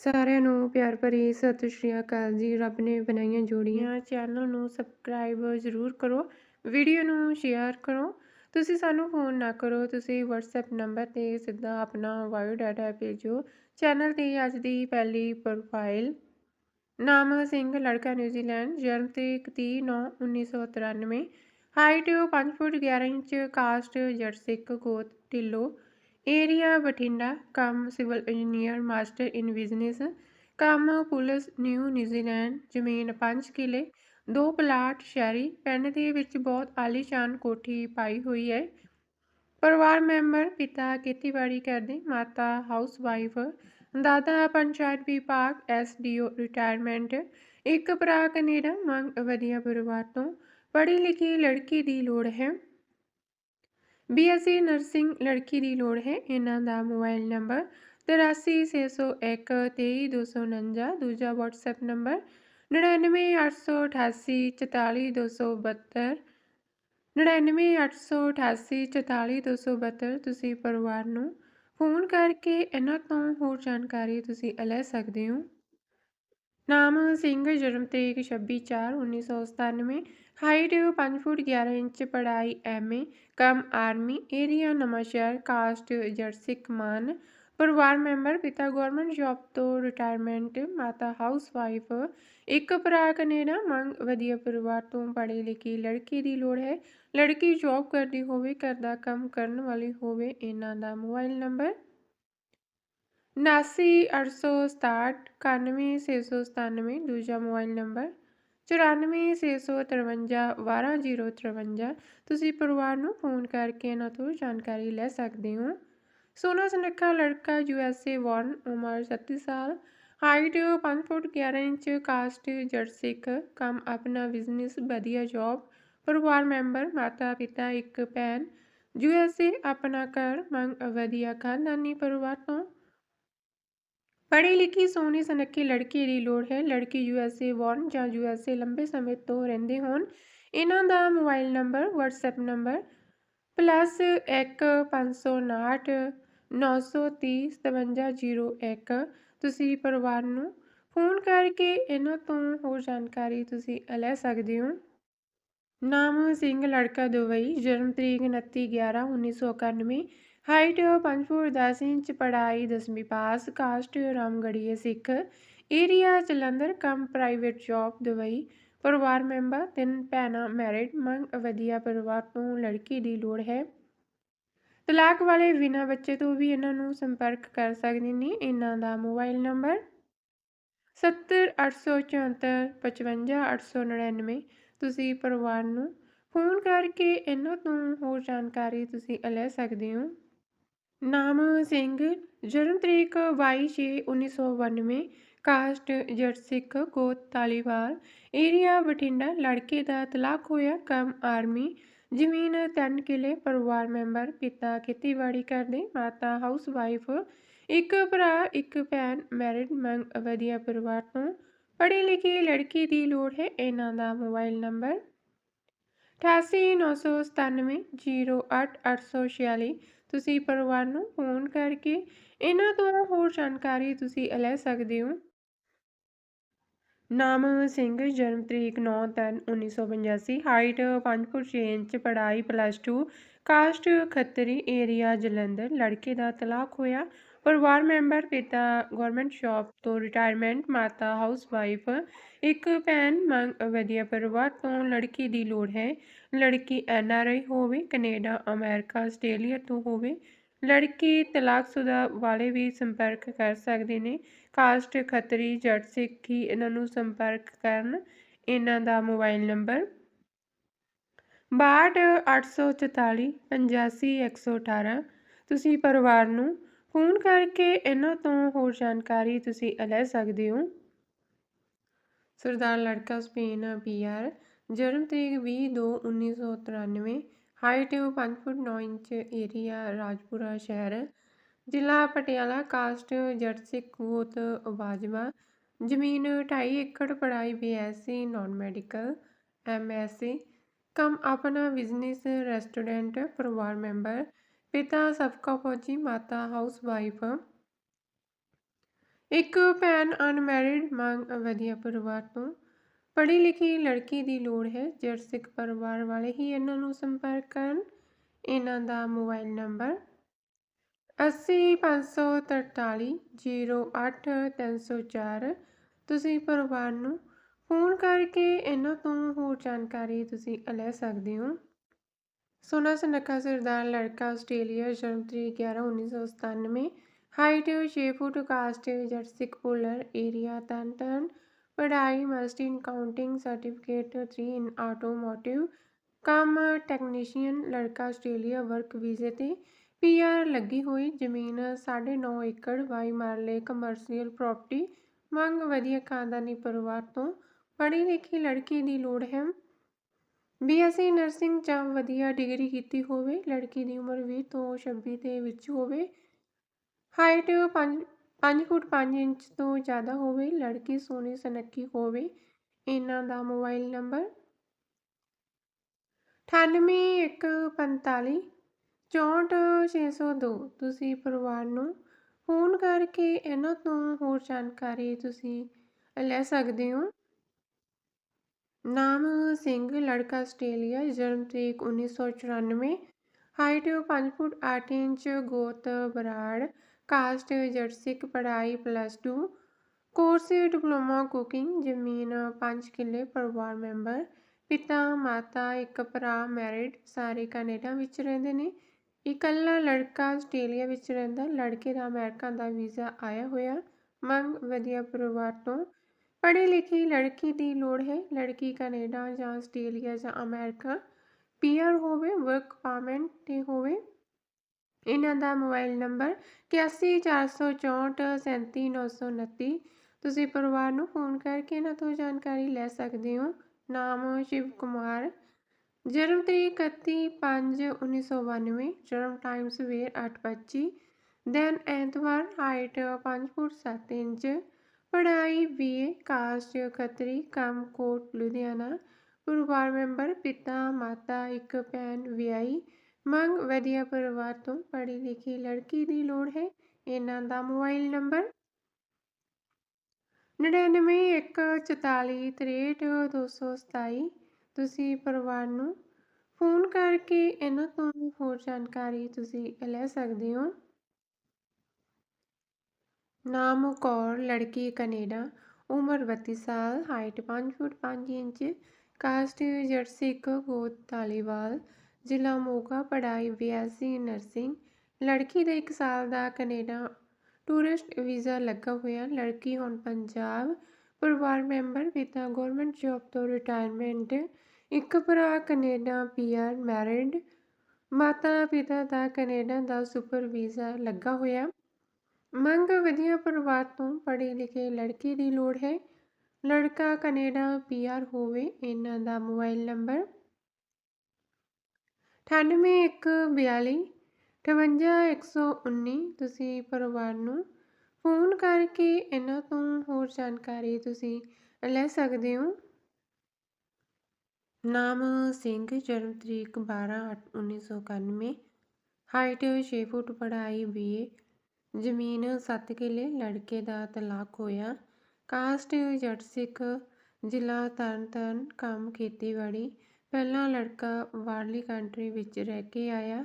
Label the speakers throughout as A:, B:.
A: ਸਾਰਿਆਂ ਨੂੰ ਪਿਆਰ ਭਰੀ ਸਤਿ ਸ਼੍ਰੀ ਅਕਾਲ ਜੀ। ਰੱਬ ਨੇ ਬਣਾਈਆਂ ਜੋੜੀਆਂ। ਚੈਨਲ ਨੂੰ ਸਬਸਕ੍ਰਾਈਬ ਜ਼ਰੂਰ ਕਰੋ, ਵੀਡੀਓ ਨੂੰ ਸ਼ੇਅਰ ਕਰੋ। ਤੁਸੀਂ ਸਾਨੂੰ ਫੋਨ ਨਾ ਕਰੋ, ਤੁਸੀਂ WhatsApp ਨੰਬਰ ਤੇ ਸਿੱਧਾ ਆਪਣਾ ਬਾਇਓ ਡਾਟਾ ਭੇਜੋ। ਚੈਨਲ ਦੀ ਅੱਜ ਦੀ ਪਹਿਲੀ ਪ੍ਰੋਫਾਈਲ ਨਾਮ ਸਿੰਘ, ਲੜਕਾ ਨਿਊਜ਼ੀਲੈਂਡ, ਜਨਮ ਤਰੀਕ 30/9/1993 ਹਾਈਟ 5 ਫੁੱਟ 11 ਇੰਚ ਕਾਸਟ ਜਰਸਿਕ ਗੋਤ ਢਿੱਲੋ। ਏਰੀਆ ਬਠਿੰਡਾ, ਕੰਮ civil engineer, master in business, ਕੰਮ ਪੁਲਿਸ, ਨਿਊ ਨਿਊਜ਼ੀਲੈਂਡ, ਜ਼ਮੀਨ 5 ਕਿਲੇ, ਦੋ ਪਲਾਟ, ਸ਼ਹਿਰੀ ਪਿੰਡ ਦੇ ਵਿੱਚ ਬਹੁਤ ਆਲੀਸ਼ਾਨ ਕੋਠੀ ਪਾਈ ਹੋਈ ਹੈ। ਪਰਿਵਾਰ ਮੈਂਬਰ, ਪਿਤਾ ਖੇਤੀਬਾੜੀ ਕਰਦੇ, ਮਾਤਾ ਹਾਊਸ ਵਾਈਫ ਦਾਦਾ ਪੰਚਾਇਤ ਵਿਭਾਗ ਐਸਡੀਓ ਰਿਟਾਇਰਮੈਂਟ, ਇੱਕ ਭਰਾ ਕੈਨੇਡਾ, ਮੰਗ ਵਧੀਆ ਪਰਿਵਾਰ ਤੋਂ, ਪੜ੍ਹੀ ਲਿਖੀ ਲੜਕੀ ਦੀ ਲੋੜ ਹੈ। ਬੀਐਸਸੀ ਨਰਸਿੰਗ ਲੜਕੀ ਦੀ ਲੋੜ ਹੈ। ਇਹਨਾਂ ਦਾ ਮੋਬਾਈਲ ਨੰਬਰ 8361 23249 ਦੂਜਾ WhatsApp ਨੰਬਰ 99888 44272 99888 44272 ਤੁਸੀਂ ਪਰਿਵਾਰ ਨੂੰ ਫੋਨ ਕਰਕੇ ਇਹਨਾਂ ਤੋਂ ਹੋਰ ਜਾਣਕਾਰੀ ਤੁਸੀਂ ਲੈ ਸਕਦੇ ਹੋ। ਨਾਮ ਸਿੰਘ ਜਨਮ ਤਰੀਕ 26/4/1997 ਹਾਈਟ 5 ਫੁੱਟ 11 ਇੰਚ ਪੜ੍ਹਾਈ ਐਮਏ ਕਮ army area Nawanshahr caste Jat ਸਿੱਖ ਮਾਨ ਪਰਿਵਾਰ ਮੈਂਬਰ ਪਿਤਾ ਗਵਰਨਮੈਂਟ ਜੌਬ ਤੋਂ ਰਿਟਾਇਰਮੈਂਟ ਮਾਤਾ ਹਾਊਸ ਵਾਈਫ ਇੱਕ ਭਰਾ ਕੈਨੇਡਾ ਮੰਗ ਵਧੀਆ ਪਰਿਵਾਰ ਤੋਂ ਪੜ੍ਹੀ ਲਿਖੀ ਲੜਕੀ ਦੀ ਲੋੜ ਹੈ ਲੜਕੀ ਜੌਬ ਕਰਦੀ ਹੋਵੇ ਘਰ ਦਾ ਕੰਮ ਕਰਨ ਵਾਲੀ ਹੋਵੇ ਇਹਨਾਂ ਦਾ ਮੋਬਾਈਲ ਨੰਬਰ 7986691697 ਦੂਜਾ ਮੋਬਾਈਲ ਨੰਬਰ 9465512053 ਤੁਸੀਂ ਪਰਿਵਾਰ ਨੂੰ ਫੋਨ ਕਰਕੇ ਇਹਨਾਂ ਤੋਂ ਜਾਣਕਾਰੀ ਲੈ ਸਕਦੇ ਹੋ। ਸੋਨਾ ਸੁਨੱਖਾ ਲੜਕਾ ਯੂ ਐੱਸ ਏ ਬੌਰਨ ਉਮਰ 37 ਸਾਲ, height 5 foot 11 inch, caste Jat ਸਿੱਖ ਕੰਮ ਆਪਣਾ ਬਿਜ਼ਨਸ, ਵਧੀਆ ਜੌਬ, ਪਰਿਵਾਰ ਮੈਂਬਰ, ਮਾਤਾ ਪਿਤਾ, ਇੱਕ ਭੈਣ, ਯੂ ਐੱਸ ਏ, ਆਪਣਾ ਘਰ, ਮੰਗ ਵਧੀਆ ਖਾਨਦਾਨੀ ਪਰਿਵਾਰ ਤੋਂ ਪੜ੍ਹੀ ਲਿਖੀ ਸੋਹਣੀ ਸੁਨੱਖੀ ਲੜਕੀ ਦੀ ਲੋੜ ਹੈ। ਲੜਕੀ ਯੂਐਸਏ ਬੌਰਨ ਜਾਂ ਯੂਐਸਏ ਲੰਬੇ ਸਮੇਂ ਤੋਂ ਰਹਿੰਦੇ ਹੋਣ। ਇਹਨਾਂ ਦਾ ਮੋਬਾਈਲ ਨੰਬਰ WhatsApp ਨੰਬਰ +1559 930 5701 ਤੁਸੀਂ ਪਰਿਵਾਰ ਨੂੰ ਫੋਨ ਕਰਕੇ ਇਹਨਾਂ ਤੋਂ ਹੋਰ ਜਾਣਕਾਰੀ ਤੁਸੀਂ ਲੈ ਸਕਦੇ ਹੋ। ਨਾਮ ਸਿੰਘ ਲੜਕਾ ਦੁਬਈ, ਜਨਮ ਤਰੀਕ 29/11/1991 ਹਾਈਟ 5 ਫੁੱਟ 10 ਇੰਚ, ਪੜ੍ਹਾਈ 10ਵੀਂ ਪਾਸ, ਕਾਸਟ ਰਾਮਗੜੀਏ ਸਿੱਖ। ਏਰੀਆ ਜਲੰਧਰ, ਕੰਮ ਪ੍ਰਾਈਵੇਟ ਜੌਬ ਦੁਬਈ। ਪਰਿਵਾਰ ਮੈਂਬਰ, ਤਿੰਨ ਭੈਣਾਂ ਮੈਰਿਡ ਮੰਗ ਵਧੀਆ ਪਰਿਵਾਰ ਤੋਂ ਲੜਕੀ ਦੀ ਲੋੜ ਹੈ। ਤਲਾਕ ਵਾਲੇ ਬਿਨਾਂ ਬੱਚੇ ਤੋਂ ਵੀ ਇਹਨਾਂ ਨੂੰ ਸੰਪਰਕ ਕਰ ਸਕਦੇ ਨੇ। ਇਹਨਾਂ ਦਾ ਮੋਬਾਈਲ ਨੰਬਰ 7084455899 ਤੁਸੀਂ ਪਰਿਵਾਰ ਨੂੰ ਫੋਨ ਕਰਕੇ ਇਹਨਾਂ ਤੋਂ ਹੋਰ ਜਾਣਕਾਰੀ ਤੁਸੀਂ ਲੈ ਸਕਦੇ ਹੋ। ਨਾਮ ਸਿੰਘ, ਜਨਮ ਤਰੀਕ 22/6/1992 ਕਾਸਟ ਜੱਟ ਸਿੱਖ ਗੋਤ ਤਾਲੀਵਾਲ, ਏਰੀਆ ਬਠਿੰਡਾ, ਲੜਕੇ ਦਾ ਤਲਾਕ ਹੋਇਆ ਕੰਮ ਆਰਮੀ, ਜ਼ਮੀਨ 3 ਕਿਲੇ, ਪਰਿਵਾਰ ਮੈਂਬਰ, ਪਿਤਾ ਖੇਤੀਬਾੜੀ ਕਰਦੇ, ਮਾਤਾ ਹਾਊਸ ਵਾਈਫ ਇੱਕ ਭਰਾ, ਇੱਕ ਭੈਣ, ਮੈਰਿਡ ਮੰਗ ਵਧੀਆ ਪਰਿਵਾਰ ਤੋਂ ਪੜ੍ਹੀ ਲਿਖੀ ਲੜਕੀ ਦੀ ਲੋੜ ਹੈ, ਇਹਨਾਂ ਦਾ ਮੋਬਾਈਲ ਨੰਬਰ 8899708846 ਤੁਸੀਂ ਪਰਿਵਾਰ ਨੂੰ ਫੋਨ ਕਰਕੇ ਇਹਨਾਂ ਤੋਂ ਹੋਰ ਜਾਣਕਾਰੀ ਤੁਸੀਂ ਲੈ ਸਕਦੇ ਹੋ। ਨਾਮ ਸਿੰਘ, ਜਨਮ ਤਰੀਕ 9/3/1985 ਹਾਈਟ 5 ਫੁੱਟ 6 ਇੰਚ ਪੜਾਈ plus 2 caste Khatri area Jalandhar, ਲੜਕੇ ਦਾ ਤਲਾਕ ਹੋਇਆ। ਪਰਿਵਾਰ ਮੈਂਬਰ ਪਿਤਾ ਗਵਰਨਮੈਂਟ ਜੌਬ ਤੋਂ ਰਿਟਾਇਰਮੈਂਟ ਮਾਤਾ ਹਾਊਸ ਵਾਈਫ ਇੱਕ ਭੈਣ ਮੰਗ, ਵਧੀਆ ਪਰਿਵਾਰ ਤੋਂ ਲੜਕੀ ਦੀ ਲੋੜ ਹੈ। ਲੜਕੀ ਐਨ ਆਰ ਆਈ ਹੋਵੇ, ਕੈਨੇਡਾ, ਅਮਰੀਕਾ, ਆਸਟ੍ਰੇਲੀਆ ਤੋਂ ਹੋਵੇ, ਲੜਕੀ ਤਲਾਕਸ਼ੁਦਾ ਵਾਲੇ ਵੀ ਸੰਪਰਕ ਕਰ ਸਕਦੇ ਨੇ। ਕਾਸਟ, ਖੱਤਰੀ, ਜੱਟ ਸਿੱਖ ਹੀ ਇਹਨਾਂ ਨੂੰ ਸੰਪਰਕ ਕਰਨ ਇਹਨਾਂ ਦਾ ਮੋਬਾਈਲ ਨੰਬਰ 6284 85118 ਤੁਸੀਂ ਪਰਿਵਾਰ ਨੂੰ ਫੋਨ ਕਰਕੇ ਇਹਨਾਂ ਤੋਂ ਹੋਰ ਜਾਣਕਾਰੀ ਤੁਸੀਂ ਲੈ ਸਕਦੇ ਹੋ। ਸਰਦਾਰ ਲੜਕਾ ਸਪੇਨ ਪੀਆਰ ਜਨਮ ਤਰੀਕ 20/2/1993 height 5 foot 9 inch, area Rajpura ਸ਼ਹਿਰ, ਜ਼ਿਲ੍ਹਾ ਪਟਿਆਲਾ, ਕਾਸਟ ਜੱਟ ਸਿੱਖ ਗੋਤ ਬਾਜਵਾ, ਜ਼ਮੀਨ 2.5 ਏਕੜ ਪੜਾਈ ਬੀਐਸਸੀ ਨਾਨ ਮੈਡੀਕਲ ਐਮਐਸਸੀ ਕੰਮ ਆਪਣਾ ਬਿਜ਼ਨਸ, ਰੈਸਟੋਰੈਂਟ, ਪਰਿਵਾਰ ਮੈਂਬਰ ਪਿਤਾ ਸਬਕਾ ਫੌਜੀ, ਮਾਤਾ ਹਾਊਸ ਵਾਈਫ ਇੱਕ ਭੈਣ ਅਨਮੈਰਿਡ ਮੰਗ ਵਧੀਆ ਪਰਿਵਾਰ ਤੋਂ। ਪੜ੍ਹੀ ਲਿਖੀ ਲੜਕੀ ਦੀ ਲੋੜ ਹੈ ਜੜ ਸਿੱਖ ਪਰਿਵਾਰ ਵਾਲੇ ਹੀ ਇਹਨਾਂ ਨੂੰ ਸੰਪਰਕ ਕਰਨ। ਇਹਨਾਂ ਦਾ ਮੋਬਾਈਲ ਨੰਬਰ 80543 08304 ਤੁਸੀਂ ਪਰਿਵਾਰ ਨੂੰ ਫੋਨ ਕਰਕੇ ਇਹਨਾਂ ਤੋਂ ਹੋਰ ਜਾਣਕਾਰੀ ਤੁਸੀਂ ਲੈ ਸਕਦੇ ਹੋ। ਸੋਨਾ ਸੁਨੱਖਾ ਸਰਦਾਰ ਲੜਕਾ ਆਸਟ੍ਰੇਲੀਆ, ਜਨਮ ਤਰੀਕ 11 1997 ਹਾਈਟ 6 ਫੁੱਟ, ਕਾਸਟ ਜੱਟ ਸਿੱਖ ਪੋਲਰ ਏਰੀਆ ਤਨ ਤਨ। ਪੜ੍ਹਾਈ master in counting certificate 3 in automotive ਕੰਮ ਟੈਕਨੀਸ਼ੀਅਨ ਲੜਕਾ ਆਸਟ੍ਰੇਲੀਆ ਵਰਕ ਵੀਜ਼ੇ ਤੇ। ਪੀਆਰ ਲੱਗੀ ਹੋਈ ਜ਼ਮੀਨ 9.5 ਏਕੜ ਵਾਈ ਮਾਰਲੇ ਕਮਰਸ਼ੀਅਲ ਪ੍ਰਾਪਰਟੀ ਮੰਗ ਵਧੀਆ ਖਾਨਦਾਨੀ ਪਰਿਵਾਰ ਤੋਂ। ਪੜ੍ਹੀ ਲਿਖੀ ਲੜਕੀ ਦੀ ਲੋੜ ਹੈ। ਬੀਐਸਸੀ ਨਰਸਿੰਗ ਜਾਂ ਵਧੀਆ ਡਿਗਰੀ ਕੀਤੀ ਹੋਵੇ, ਲੜਕੀ ਦੀ ਉਮਰ 20 ਤੋਂ 26 ਦੇ ਵਿੱਚ ਹੋਵੇ ਹਾਈਟ 5 5 ਫੁੱਟ 5 ਇੰਚ ਤੋਂ ਜ਼ਿਆਦਾ ਹੋਵੇ, ਲੜਕੀ ਸੋਹਣੀ ਸੁਨੱਖੀ ਹੋਵੇ, ਇਹਨਾਂ ਦਾ ਮੋਬਾਈਲ ਨੰਬਰ 9815 64602 ਤੁਸੀਂ ਪਰਿਵਾਰ ਨੂੰ ਫੋਨ ਕਰਕੇ ਇਹਨਾਂ ਤੋਂ ਹੋਰ ਜਾਣਕਾਰੀ ਤੁਸੀਂ ਲੈ ਸਕਦੇ ਹੋ। ਨਾਮ ਸਿੰਘ ਲੜਕਾ ਆਸਟ੍ਰੇਲੀਆ ਜਨਮ ਤਰੀਕ 1994 ਹਾਈਟ 5 ਫੁੱਟ 8 ਇੰਚ ਗੋਤ Brar caste Jat Sikh plus 2 course diploma cooking ਜ਼ਮੀਨ 5 ਕਿੱਲੇ ਪਰਿਵਾਰ ਮੈਂਬਰ ਪਿਤਾ ਮਾਤਾ ਇੱਕ ਭਰਾ ਮੈਰਿਡ ਸਾਰੇ ਕੈਨੇਡਾ ਵਿੱਚ ਰਹਿੰਦੇ ਨੇ ਇਕੱਲਾ ਲੜਕਾ ਆਸਟ੍ਰੇਲੀਆ ਵਿੱਚ ਰਹਿੰਦਾ ਲੜਕੇ ਦਾ ਅਮਰੀਕਾ ਦਾ ਵੀਜ਼ਾ ਆਇਆ ਹੋਇਆ ਮੰਗ ਵਧੀਆ ਪਰਿਵਾਰ ਤੋਂ ਪੜ੍ਹੀ ਲਿਖੀ ਲੜਕੀ ਦੀ ਲੋੜ ਹੈ। ਲੜਕੀ ਕੈਨੇਡਾ ਜਾਂ ਆਸਟ੍ਰੇਲੀਆ ਜਾਂ ਅਮਰੀਕਾ, ਪੀਆਰ ਹੋਵੇ, ਵਰਕ ਪਰਮਿਟ ਤੇ ਹੋਵੇ। ਇਹਨਾਂ ਦਾ ਮੋਬਾਈਲ ਨੰਬਰ 8146437929 ਤੁਸੀਂ ਪਰਿਵਾਰ ਨੂੰ ਫੋਨ ਕਰਕੇ ਇਹਨਾਂ ਤੋਂ ਜਾਣਕਾਰੀ ਲੈ ਸਕਦੇ ਹੋ। ਨਾਮ ਸ਼ਿਵ ਕੁਮਾਰ। ਜਨਮ ਤਰੀਕ 31/5/1992 ਜਨਮ ਟਾਈਮ ਸਵੇਰ 8:25 ਦਿਨ ਐਤਵਾਰ ਹਾਈਟ 5 ਫੁੱਟ 7 ਇੰਚ। ਪੜ੍ਹਾਈ ਬੀਏ ਕਾਸਟ ਖੱਤਰੀ ਕੰਮ ਕੋਟ, ਲੁਧਿਆਣਾ। ਪਰਿਵਾਰ ਮੈਂਬਰ, ਪਿਤਾ, ਮਾਤਾ, ਇੱਕ ਭੈਣ, ਵਿਆਹੀ। ਮੰਗ, ਵਧੀਆ ਪਰਿਵਾਰ ਤੋਂ ਪੜ੍ਹੀ ਲਿਖੀ ਲੜਕੀ ਦੀ ਲੋੜ ਹੈ। ਇਹਨਾਂ ਦਾ ਮੋਬਾਈਲ ਨੰਬਰ 9914433227 ਤੁਸੀਂ ਪਰਿਵਾਰ ਨੂੰ ਫੋਨ ਕਰਕੇ ਇਹਨਾਂ ਤੋਂ ਹੋਰ ਜਾਣਕਾਰੀ ਤੁਸੀਂ ਲੈ ਸਕਦੇ ਹੋ। ਨਾਮ ਕੌਰ, ਲੜਕੀ ਕੈਨੇਡਾ, ਉਮਰ 32 ਸਾਲ, height 5 foot 5 inch, caste Jat ਸਿੱਖ ਗੋਤ ਧਾਲੀਵਾਲ, ਜ਼ਿਲ੍ਹਾ ਮੋਗਾ, ਪੜ੍ਹਾਈ ਬੀਐਸਸੀ ਨਰਸਿੰਗ, ਲੜਕੀ ਦਾ 1 ਸਾਲ ਦਾ ਕੈਨੇਡਾ ਟੂਰਿਸਟ ਵੀਜ਼ਾ ਲੱਗਾ ਹੋਇਆ, ਲੜਕੀ ਹੁਣ ਪੰਜਾਬ ਪਰਿਵਾਰ ਮੈਂਬਰ ਪਿਤਾ ਗਵਰਨਮੈਂਟ ਜੌਬ ਤੋਂ ਰਿਟਾਇਰਮੈਂਟ ਇੱਕ ਭਰਾ ਕੈਨੇਡਾ ਪੀਆਰ ਮੈਰਿਡ ਮਾਤਾ ਪਿਤਾ ਦਾ ਕੈਨੇਡਾ ਦਾ ਸੁਪਰ ਵੀਜ਼ਾ ਲੱਗਾ ਹੋਇਆ। ਮੰਗ ਵਧੀਆ ਪਰਿਵਾਰ ਤੋਂ ਪੜ੍ਹੇ ਲਿਖੇ ਲੜਕੀ ਦੀ ਲੋੜ ਹੈ। ਲੜਕਾ ਕੈਨੇਡਾ ਪੀਆਰ ਹੋਵੇ, ਇਹਨਾਂ ਦਾ ਮੋਬਾਈਲ ਨੰਬਰ 9812 58119 ਤੁਸੀਂ ਪਰਿਵਾਰ ਨੂੰ ਫੋਨ ਕਰਕੇ ਇਹਨਾਂ ਤੋਂ ਹੋਰ ਜਾਣਕਾਰੀ ਤੁਸੀਂ ਲੈ ਸਕਦੇ ਹੋ। ਨਾਮ ਸਿੰਘ, ਜਨਮ ਤਰੀਕ 12/8/1991 ਹਾਈਟ 6 ਫੁੱਟ, ਪੜ੍ਹਾਈ ਬੀਏ ਜ਼ਮੀਨ 7 ਕਿੱਲੇ ਲੜਕੇ ਦਾ ਤਲਾਕ ਹੋਇਆ। ਕਾਸਟ ਜੱਟ ਸਿੱਖ ਜ਼ਿਲ੍ਹਾ ਤਰਨਤਾਰਨ ਕੰਮ ਖੇਤੀਬਾੜੀ। ਪਹਿਲਾਂ ਲੜਕਾ ਬਾਹਰਲੀ ਕੰਟਰੀ ਵਿੱਚ ਰਹਿ ਕੇ ਆਇਆ।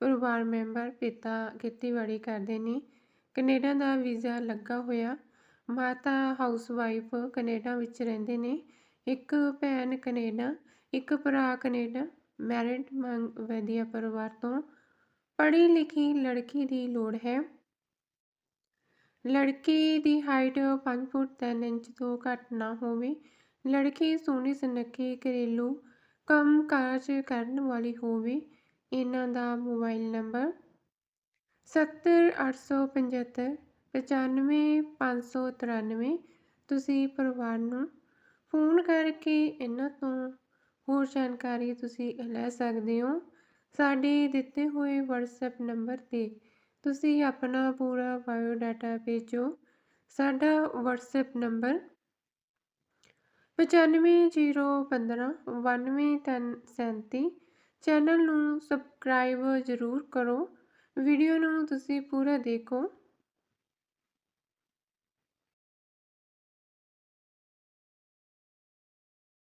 A: ਪਰਿਵਾਰ ਮੈਂਬਰ ਪਿਤਾ ਖੇਤੀਬਾੜੀ ਕਰਦੇ ਨੇ। ਕੈਨੇਡਾ ਦਾ ਵੀਜ਼ਾ ਲੱਗਾ ਹੋਇਆ। ਮਾਤਾ ਹਾਊਸਵਾਈਫ ਕੈਨੇਡਾ ਵਿੱਚ ਰਹਿੰਦੇ ਨੇ। ਇੱਕ ਭੈਣ ਕੈਨੇਡਾ, ਇੱਕ ਭਰਾ ਕੈਨੇਡਾ, ਮੈਰਿਡ ਮੰਗ ਵਧੀਆ ਪਰਿਵਾਰ ਤੋਂ। ਪੜ੍ਹੀ ਲਿਖੀ ਲੜਕੀ ਦੀ ਲੋੜ ਹੈ। ਲੜਕੇ ਦੀ ਹਾਈਟ 5 ਫੁੱਟ 3 ਇੰਚ ਤੋਂ ਘੱਟ ਨਾ ਹੋਵੇ। ਲੜਕੀ ਸੋਹਣੀ ਸੁਨੱਖੀ, ਘਰੇਲੂ ਕੰਮ ਕਾਜ ਕਰਨ ਵਾਲੀ ਹੋਵੇ। ਇਹਨਾਂ ਦਾ ਮੋਬਾਈਲ ਨੰਬਰ 70875 95593 ਤੁਸੀਂ ਪਰਿਵਾਰ ਨੂੰ ਫੋਨ ਕਰਕੇ ਇਹਨਾਂ ਤੋਂ ਹੋਰ ਜਾਣਕਾਰੀ ਤੁਸੀਂ ਲੈ ਸਕਦੇ ਹੋ। ਸਾਡੇ ਦਿੱਤੇ ਹੋਏ WhatsApp ਨੰਬਰ ਤੇ ਤੁਸੀਂ ਆਪਣਾ ਪੂਰਾ ਬਾਇਓ ਡਾਟਾ ਭੇਜੋ। ਸਾਡਾ WhatsApp ਨੰਬਰ 9501591337 ਚੈਨਲ ਨੂੰ ਸਬਸਕ੍ਰਾਈਬ ਜ਼ਰੂਰ ਕਰੋ। ਵੀਡੀਓ ਨੂੰ ਤੁਸੀਂ ਪੂਰਾ ਦੇਖੋ।